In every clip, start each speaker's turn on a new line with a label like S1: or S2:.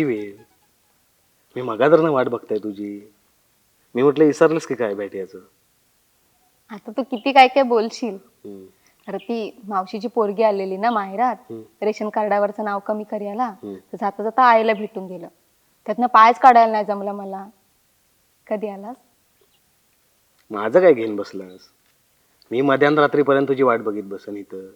S1: किती वेळ? मी ना वाट बघताय तुझी. मी म्हटलं विसरलंस की काय भेटायचं
S2: आता तू किती काय काय बोलशील.
S1: हम्म,
S2: अरे ती मावशीची पोरगी आलेली ना माहेरात. रेशन कार्डावरचं नाव कमी करायला. तर जाता जाता आईला भेटून गेलं. त्यातनं पायच काढायला नाही जमलं मला. कधी आलास?
S1: माझं काय घेऊन बसलास? मी मध्यान रात्रीपर्यंत तुझी वाट बघित बसन इथं.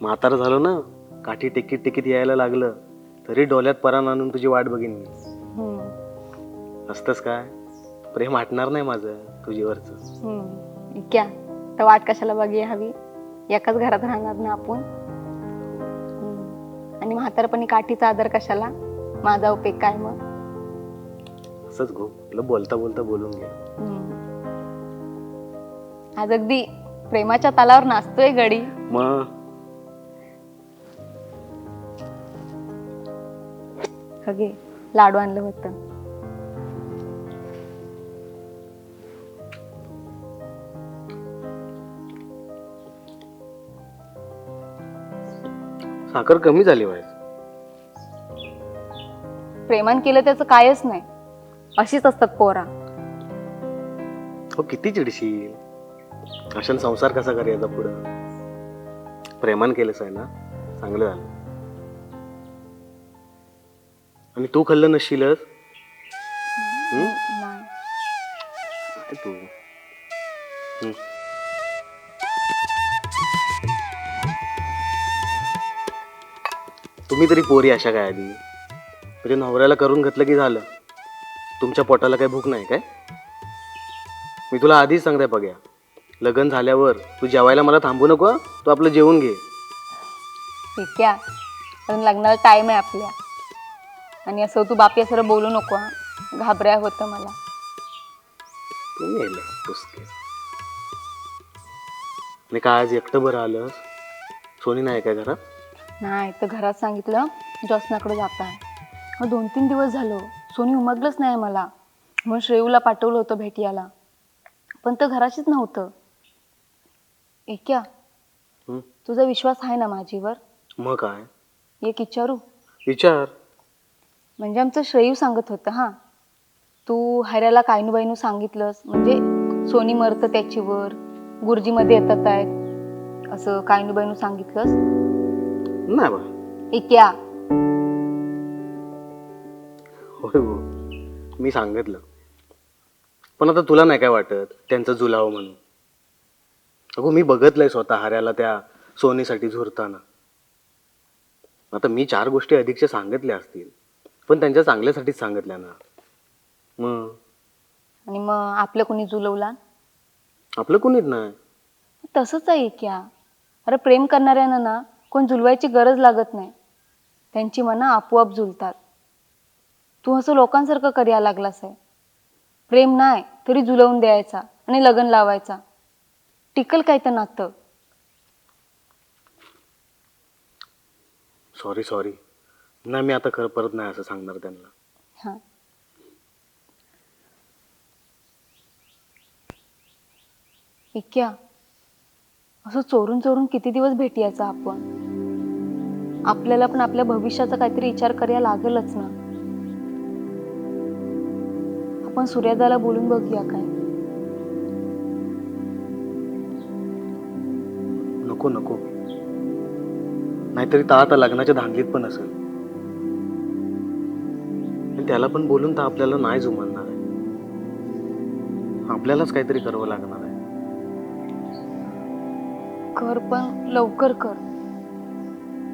S1: म्हातार झालो ना काठी टिकीत टिकीत यायला लागलं. तरी डोल्यात परान आणून तुझी वाट बघीन मी.
S2: हम्म,
S1: असतंच काय? प्रेम हटणार नाही माझं तुझीवरचं
S2: हम्म. क्या तर वाट कशाला बघी हवी? एकाच घरात राहणार ना आपण? हम्म. आणि म्हातारपणी काठीचा आदर कशाला? माझा उपयोग काय मग?
S1: असंच गो. तुला बोलता बोलता बोलून
S2: हम्म. आज अगदी प्रेमाच्या तालावर नाचतोय गडी.
S1: मग?
S2: हगे लाडू आणलं होतं.
S1: साखर कमी झाली व्हायचं
S2: प्रेमान केलं त्याचं कायच नाही. अशीच असतात पोरा.
S1: हो किती चिडशील. अशान संसार कसा करायचा पुढं? प्रेमान केलंस आहे ना? चांगलं झालं. आणि तू खाल्लं नसशीलच हम्म?
S2: नाही.
S1: काय तू. तुम्ही तरी पोरी अशा काय आधी? म्हणजे नवऱ्याला करून घेतलं की झालं? तुमच्या पोटाला काही भूक नाही काय? मी तुला आधीच सांगताय बघ्या. लग्न झाल्यावर तू जेवायला मला थांबू नको हं? तू आपलं जेवून घे.
S2: ठीक आहे. लग्नाला टाइम आहे आपल्या. आणि असं तू बापी असं बोलू नको हा. घाबऱ्या होतं मला.
S1: तुम्ही येले पुसके आणि काय आज एकटं बरं आलं सोनी नाही काय घरात?
S2: नाही तर घरात सांगितलं जॉसनाकडे जात आहे. दोन तीन दिवस झालं. सोनी उमगलंच नाही मला. म्हणून श्रेयूला पाठवलं होतं भेटियाला पण तर घराशीच नव्हतं. एक्या
S1: हं?
S2: तुझा विश्वास आहे ना माझीवर?
S1: मग काय?
S2: एक विचारू?
S1: विचार.
S2: म्हणजे आमचं श्रेयू सांगत होतं हां. तू हऱ्याला कायनूबाईनू सांगितलंस म्हणजे सोनी मरतं त्याचीवर गुरुजीमध्ये येतात आहेत असं कायनूबाईनू सांगितलंस?
S1: नाही बा होय हो मी सांगितलं. पण आता तुला नाही काय वाटत त्यांचं जुलावं म्हणून? अगो मी बघितलंय स्वतः हाऱ्याला त्या सोनीसाठी झुरताना. आता मी चार गोष्टी अधिकच्या सांगितल्या असतील. पण त्यांच्या चांगल्यासाठीच सांगितल्या ना. मग?
S2: आणि मग आपलं कोणी जुलवला?
S1: आपलं कोणीच नाही.
S2: तसंच आहे क्या अरे प्रेम करणाऱ्यांना ना कोण जुलवायची गरज लागत नाही. त्यांची मनं आपोआप जुलतात. तू असं लोकांसारखं करायला लागलास आहे. प्रेम नाही तरी जुलवून द्यायचा आणि लग्न लावायचा. टिकल काय तर नातं.
S1: सॉरी सॉरी नाही मी आता खरं परत नाही असं सांगणार त्यांना.
S2: हां. इक्या असं चोरून चोरून किती दिवस भेटियाचा आपण? आपल्याला पण आपल्या भविष्याचा काहीतरी विचार करायला लागेलच ना. आपण सूर्यादाला बोलून बघूया काय.
S1: नको नको. नाहीतरी तर आता लग्नाच्या धांदलीत पण असेल. त्याला पण बोलून तर आपल्याला नाही जुमानणार आहे. आपल्यालाच काहीतरी करावं लागणार आहे.
S2: कर पण लवकर कर.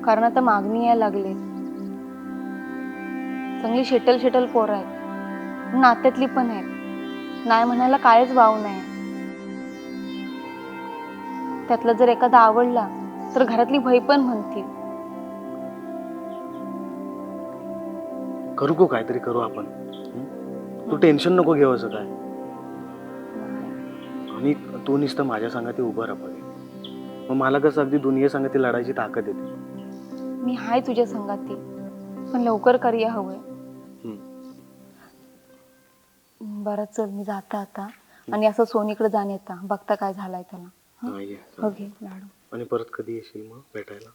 S2: कारण आता मागणी यायला लागले. चांगली शेटल शेटल पोर आहेत. नात्यातली पण आहेत. नाही म्हणायला कायच वाव नाही. त्यातला जर एखादा आवडला तर घरातली भय पण म्हणतील.
S1: करू को काहीतरी करू आपण? हं? तू टेन्शन नको घेऊ असं काय? आणि तू नुसतं माझ्या संगाती उभं राहा पाहिजे मग मला कसं अगदी दुनिया संगाती लढायची ताकद येते.
S2: मी हाय तुझ्या संगाती पण लवकर करूया हवंय.
S1: हं.
S2: बरं चल मी जाता आता. आणि असं सोनीकडे जाण येता बघता काय झालाय त्याला.
S1: हा, ये.
S2: लाडू.
S1: आणि परत कधी येशील मग भेटायला?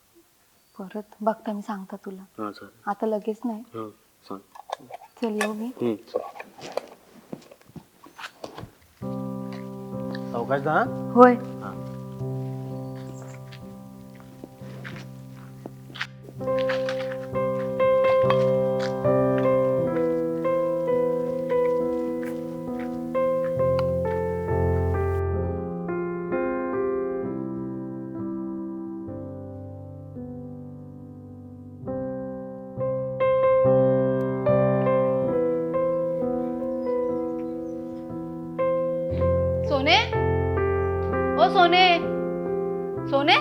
S2: परत? बघता मी सांगता तुला.
S1: हां चालेल.
S2: आता लगेच नाही?
S1: हां. सांग
S2: चल येऊ मी.
S1: अवकाश दा?
S2: होय.
S1: हां.
S2: सोने. सोने?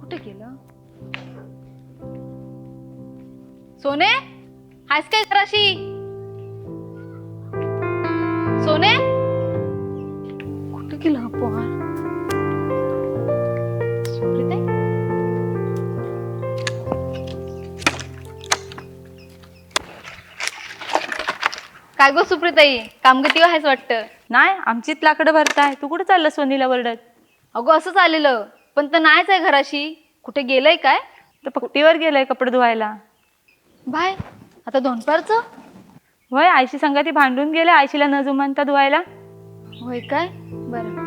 S2: कुठे गेलं? सोने हायस काय जराशी काय गो सुप्रीताई? कामगती आहेच वाटतं.
S3: नाही आमचीच लाकडं भरताय. तू कुठे चाललं सोनीला वरडत?
S2: अगो असंच आलेलं पण तर नाहीच आहे घराशी. कुठे गेलंय काय?
S3: तर पट्टीवर गेलंय कपडे धुवायला.
S2: बाय आता दोनपारचं
S3: होय आईशी संगाती भांडून गेले आईशीला न जुमानता धुवायला.
S2: होय काय? बरं.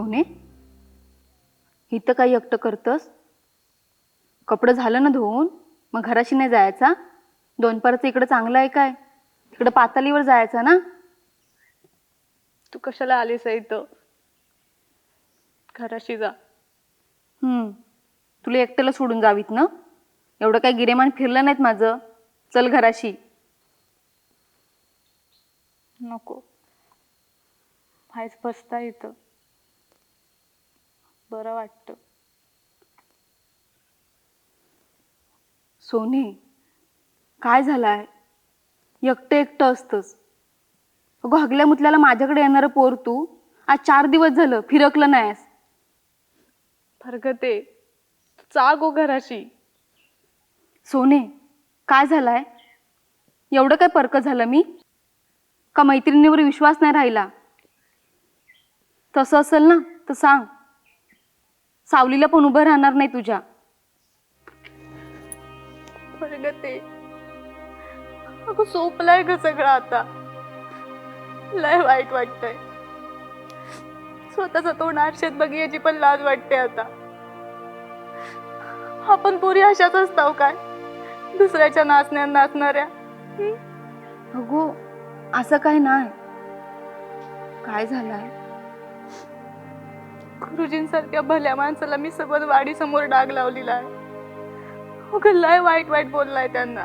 S2: सोने. इथं काही एकटं करतस? कपडं झालं ना धुवून? मग घराशी नाही जायचा? दोन परत इकडं चांगलं आहे काय? तिकडं पातालीवर जायचं ना?
S3: तू कशाला आलीस इथं? घराशी जा.
S2: हम्म. तुला एकट्याला सोडून जावीत ना? एवढं काही गिरेमान फिरलं नाहीत माझं. चल घराशी.
S3: नको. हायच बसता इथं. बरं वाटतं.
S2: सोने काय झालाय? एकटं एकटं असतंच अगं हगल्या मुतल्याला माझ्याकडे येणारं पोर तू. आज चार दिवस झालं फिरकलं नाहीस.
S3: फरगते चा गो घराशी.
S2: सोने काय झालाय? एवढं काय परक झालं मी? का मैत्रिणीवर विश्वास नाही राहिला? तसं असेल ना तर सांग. सावलीला पण उभं राहणार नाही तुझ्या.
S3: फरगते अगं सोपलाय ग सगळं आता. लय वाईट वाटतंय. स्वतःचा तोंड आरशात बघायची पण लाज वाटते आता. आपण पुरी अशाच असताव काय? दुसऱ्याच्या नाचण्या नाचणाऱ्या.
S2: अगो असं काय नाही. काय झालंय?
S3: गुरुजींसारख्या भल्या माणसाला मी सबद वाडीसमोर डाग लावलेला आहे. अगं लय वाईट वाईट बोललाय त्यांना.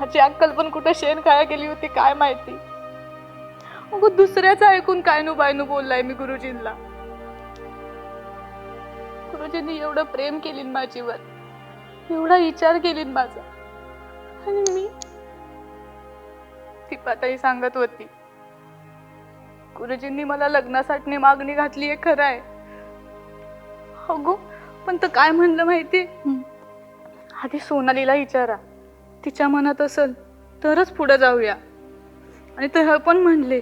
S3: माझी अक्कल पण कुठं शेण काय गेली होती काय माहिती? अगं दुसऱ्याचं ऐकून काय नु बायनू बोललाय मी गुरुजींना. गुरुजींनी एवढं प्रेम केली माझीवर. एवढा विचार केली माझा. आणि मी ती पाताई सांगत होती गुरुजींनी मला लग्नासाठी मागणी घातली आहे खरं आहे अगो पण तर काय म्हणलं माहिती?
S2: हं.
S3: आधी सोनालीला विचारा. तिच्या मनात असेल तरच पुढे जाऊया. आणि ते हे पण म्हणले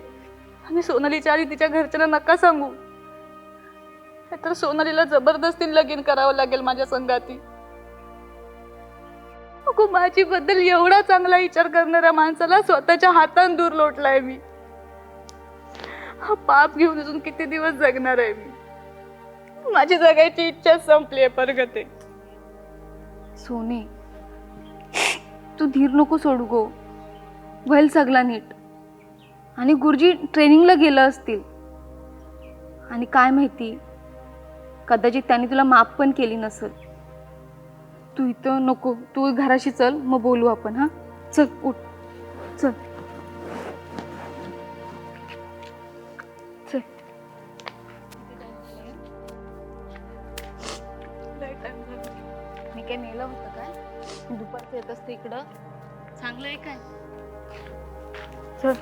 S3: आणि सोनालीच्या आधी तिच्या घरच्यांना नका सांगू. तर सोनालीला जबरदस्ती लगीन करावं लागेल माझ्या संगाती. अगो माझी बद्दल एवढा चांगला विचार करणाऱ्या माणसाला स्वतःच्या हातान दूर लोटलाय मी. हा पाप घेऊन अजून किती दिवस जगणार आहे मी? माझी जगायची इच्छा संपली आहे परगते
S2: सोने तू धीर नको सोडू गो. व्हाईल सगळा नीट. आणि गुरुजी ट्रेनिंगला गेलं असतील. आणि काय माहिती कदाचित त्यांनी तुला माफ पण केली नसेल. तू इथं नको तू घराशी चल मग बोलू आपण हां? चल उठ. चल. काय नेलं होतं काय? दुपारचं येत असते इकडं. चांगलं आहे काय? चल.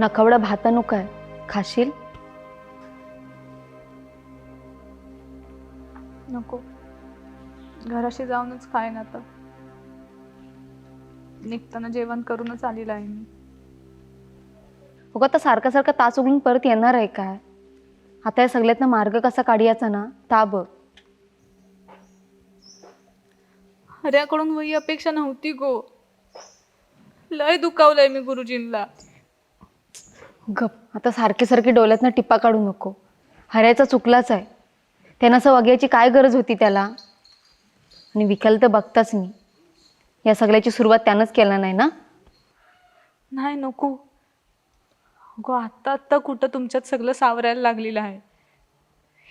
S2: नकवडा भातानो काय खाशील?
S3: नको. घराशी जाऊनच खाय ना आता. निघताना जेवण करूनच आलेलं आहे मी.
S2: अगं आता सारखा सारखा तास उघडून परत येणार आहे काय आता या सगळ्यातनं मार्ग कसा काढायचा ना ता बघ.
S3: हऱ्याकडून वही अपेक्षा नव्हती गो. लय दुखावलंय मी गुरुजींना.
S2: गप. आता सारखे सारखे डोळ्यातनं टिप्पा काढू नको. हरायचा चुकलाच आहे. त्यानं असं वागायची काय गरज होती त्याला? आणि विकायला तर बघताच मी. या सगळ्याची सुरुवात त्यानंच केला नाही ना?
S3: नाही नको. गो आत्ता आत्ता कुठं तुमच्यात सगळं सावरायला लागलेलं आहे?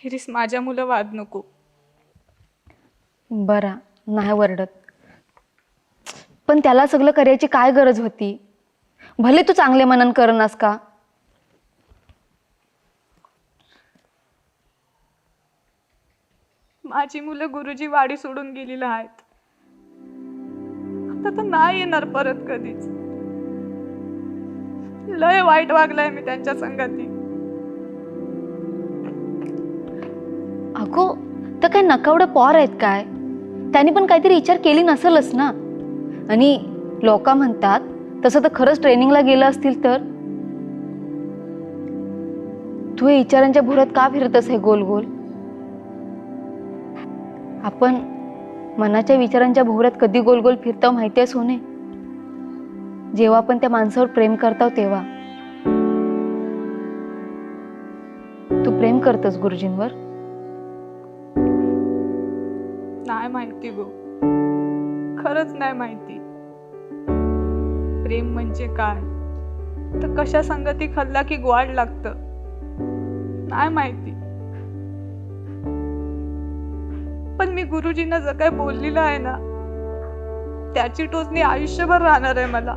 S3: हिरीस माझ्या मुलं वाद नको.
S2: बरा नाही वरडत. पण त्याला सगळं करायची काय गरज होती? भले तू चांगले मनन करनास का?
S3: माझी मुलं गुरुजी वाडी सोडून गेलेली आहेत. आता तर नाही येणार परत कधीच. लय वाईट वागलाय मी त्यांच्या संगती.
S2: अगो तर काय नकावडं पॉर आहेत काय? त्यांनी पण काहीतरी विचार केली नसेलच ना? आणि लोक म्हणतात तसं तर खरंच ट्रेनिंगला गेलं असतील तर? तू विचारांच्या भुरत का फिरतस हे गोल गोल आपण मनाच्या विचारांच्या भोवऱ्यात कधी गोल गोल फिरताव माहिती आहे सोने जेव्हा आपण त्या माणसावर प्रेम करताव तेव्हा. तू प्रेम करतस गुरुजींवर?
S3: नाही माहिती गो. खरच नाही माहिती. प्रेम म्हणजे काय? तर कशा संगती खाल्ला की ग्वाड लागतं? नाही माहिती. पण मी गुरुजींना जर काय बोललेलं आहे ना त्याची टोचणी आयुष्यभर राहणार आहे मला.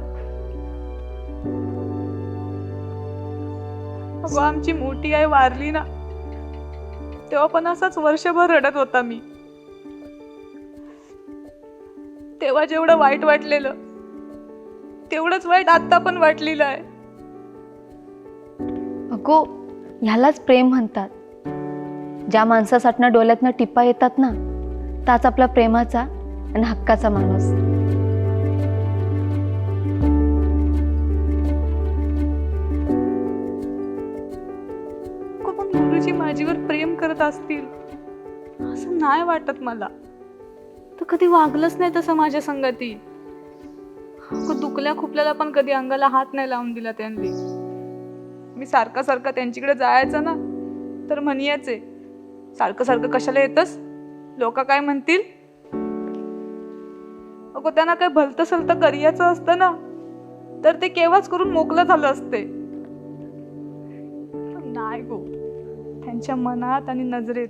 S3: अगो आमची मोठी आई वारली ना तेव्हा पण असाच वर्षभर रडत होता मी. तेव्हा जेवढं वाईट वाटलेलं तेवढंच वाईट आता पण वाटलेलं आहे.
S2: अगो ह्यालाच प्रेम म्हणतात. ज्या माणसासाठी डोळ्यातनं टिप्पा येतात ना ताच आपला प्रेमाचा आणि हक्काचा माणूस.
S3: पण गुरुजी माझीवर प्रेम करत असतील? असं नाही वाटत मला. तर कधी वागलंच नाही तसं माझ्या संगती. दुखल्या खुपल्याला पण कधी अंगाला हात नाही लावून दिला त्यांनी. मी सारखा सारखा त्यांच्याकडे जायचं ना तर म्हणायचे सारखं सारखं कशाला येतस? लोक काय म्हणतील? अगो त्यांना काय भलतं सलतं करियाचं असतं ना? तर ते केव्हाच करून मोकलं झालं असते? नाही गो. त्यांच्या मनात आणि नजरेत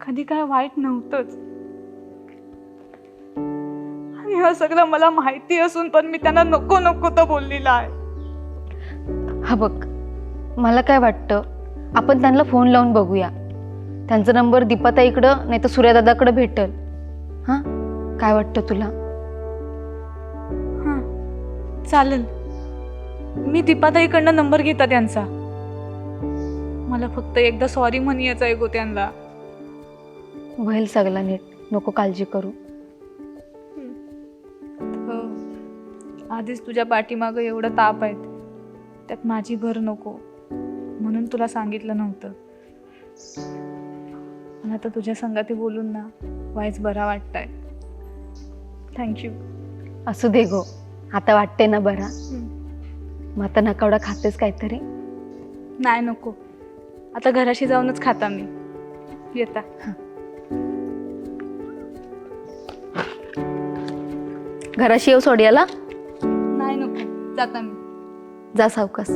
S3: कधी काय वाईट नव्हतंच. आणि हे सगळं मला माहिती असून पण मी त्यांना नको नको तर बोललेलं आहे.
S2: हा बघ मला काय वाटतं आपण त्यांना फोन लावून बघूया. त्यांचा नंबर दीपाताईकडं नाही तर सूर्यदादाकडं भेटल. हां? काय वाटतं तुला?
S3: हां. चालेल. मी दीपाताईकडनं नंबर घेता त्यांचा. मला फक्त एकदा सॉरी म्हणायचं आहे गो त्यांना.
S2: होईल सगळा नीट. नको काळजी करू.
S3: हो. आधीच तुझ्या पाठीमागं एवढं ताप आहेत. त्यात माझी भर नको. म्हणून तुला सांगितलं नव्हतं. पण आता तुझ्या संगाती बोलून ना वाईच बरा वाटतंय. थँक्यू
S2: असू दे गो. आता वाटते ना बरा. मग आता नकावडा खातेस काहीतरी.
S3: नाही नको. आता घराशी जाऊनच खाता मी. येता.
S2: घराशी येऊ सोडियाला?
S3: नाही नको. जाता मी.
S2: जा सावकास.